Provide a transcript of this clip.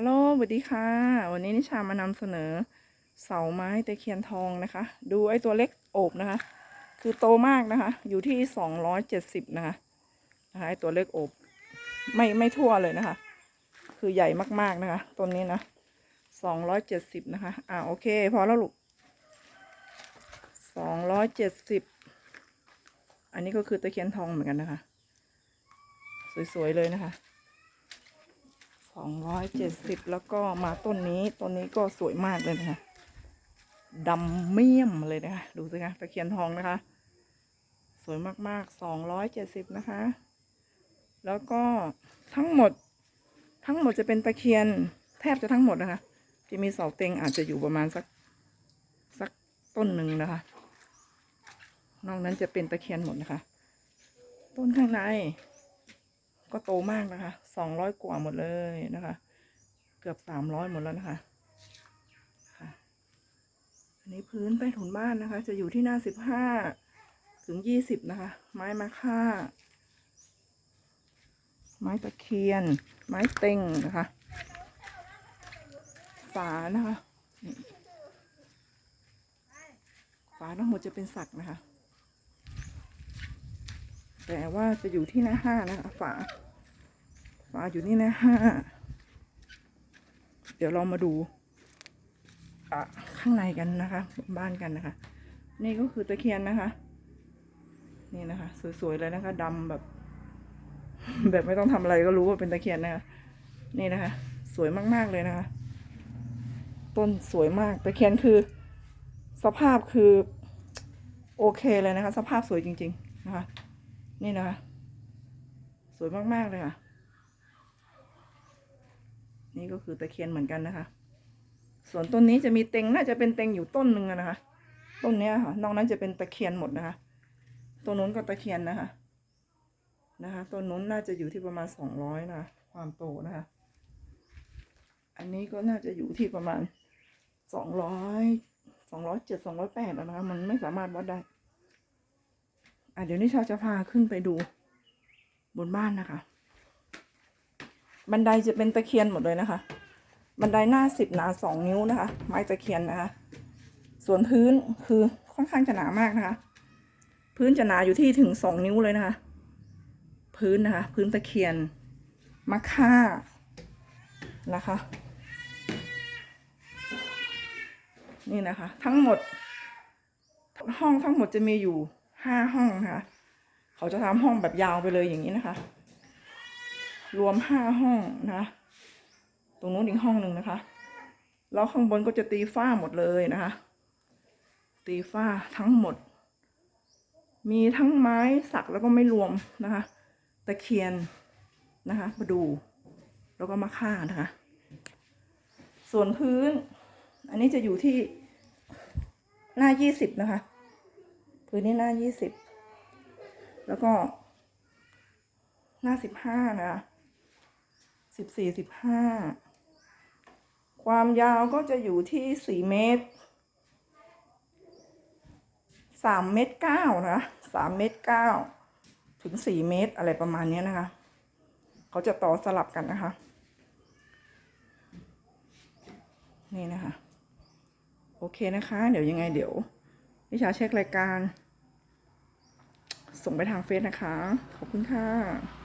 ฮัลโหลสวัสดีค่ะ วันนี้นิชามานำเสนอ เสาไม้ตะเคียนทองนะคะ ดูไอ้ตัวเล็กโอบนะคะ คือโตมากนะคะ อยู่ที่สองร้อยเจ็ดสิบนะคะนะคะไอ้ตัวเล็กโอบไม่ไม่ทั่วเลยนะคะ คือใหญ่มากๆนะคะต้นนี้นะสองร้อยเจ็ดสิบนะคะ อ่าโอเค พอแล้วลูกสองร้อยเจ็ดสิบอันนี้ก็คือตะเคียนทองเหมือนกันนะคะ สวยๆเลยนะคะ สองร้อยเจ็ดสิบแล้วก็มาต้นนี้ต้นนี้ก็สวยมากเลยนะคะดำเมี่ยมเลยนะคะ ดูสิคะตะเคียนทองนะคะ สวยมากๆสองร้อยเจ็ดสิบนะคะ แล้วก็ทั้งหมดทั้งหมดจะเป็นตะเคียนแทบจะทั้งหมดนะคะจะมีเสาเต็งอาจจะอยู่ประมาณสักสักต้นหนึ่งนะคะ นอกนั้นจะเป็นตะเคียนหมดนะคะ ต้นข้างใน ก็โตมากนะคะสองร้อยกว่าหมดเลยนะคะ เกือบสามร้อยหมดแล้วนะคะอันนี้พื้นใต้ถุนบ้านนะคะ จะอยู่ที่หน้าสิบห้าถึงยี่สิบนะคะ ไม้มาค่า ไม้ตะเคียน ไม้เต็งนะคะฝานะคะฝาทั้งหมดจะเป็นสักนะคะ แต่ว่าจะอยู่ที่หน้าห้านะคะฝาาอยู่นี่น้าห้าเดี๋ยวเรามาดูข้างในกันนะคะ บ้านกันนะคะ นี่ก็คือตะเคียนนะคะ นี่นะคะ สวยๆเลยนะคะดำแบบ แบบไม่ต้องทำอะไรก็รู้ว่าเป็นตะเคียนนะคะนี่นะคะ สวยมากๆเลยนะคะ ต้นสวยมากตะเคียนคือ สภาพคือโอเคเลยนะคะ สภาพสวยจริง ๆ นะคะ นี่นะคะ สวยมากๆเลยค่ะ นี่ก็คือตะเคียนเหมือนกันนะคะ ส่วนต้นนี้จะมีเต็งน่าจะเป็นเต็งอยู่ต้นหนึ่งนะคะ ต้นเนี้ยค่ะ นอกนั้นจะเป็นตะเคียนหมดนะคะ ต้นนู้นก็ตะเคียนนะคะ นะคะต้นนู้นน่าจะอยู่ที่ประมาณสองร้อยนะคะความโตนะคะ อันนี้ก็น่าจะอยู่ที่ประมาณสองร้อยสองร้อยเจ็ดสองร้อยแปดแล้วนะคะ มันไม่สามารถวัดได้ อะเดี๋ยวนิชาจะพาขึ้นไปดูบนบ้านนะคะ บันไดจะเป็นตะเคียนหมดเลยนะคะ บันไดหน้าสิบหนาสองนิ้วนะคะ ไม้ตะเคียนนะคะ ส่วนพื้นคือค่อนข้างจะหนามากนะคะ พื้นจะหนาอยู่ที่ถึงสองนิ้วเลยนะคะ พื้นนะคะ พื้นตะเคียนมะค่านะคะ นี่นะคะ ทั้งหมด ห้องทั้งหมดจะมีอยู่ห้าห้องนะคะ เขาจะทำห้องแบบยาวไปเลยอย่างนี้นะคะ รวมห้าห้องนะคะตรงนู้นอีกห้องหนึ่งนะคะ แล้วข้างบนก็จะตีฝ้าหมดเลยนะคะ ตีฝ้าทั้งหมด มีทั้งไม้สักแล้วก็ไม่รวมนะคะ ตะเคียนนะคะมาดู แล้วก็มาค่านะคะ ส่วนพื้น อันนี้จะอยู่ที่หน้ายี่สิบนะคะ พื้นนี้หน้ายี่สิบ แล้วก็หน้าสิบห้านะคะ สิบสี่สิบห้าความยาวก็จะอยู่ที่สี่เมตรสามเมตรเก้านะสามเมตรเก้าถึงสี่เมตรอะไรประมาณนี้นะคะ เขาจะต่อสลับกันนะคะ นี่นะคะ โอเคนะคะ เดี๋ยวยังไงเดี๋ยวนิชาเช็ครายการ ส่งไปทางเฟซนะคะ ขอบคุณค่ะ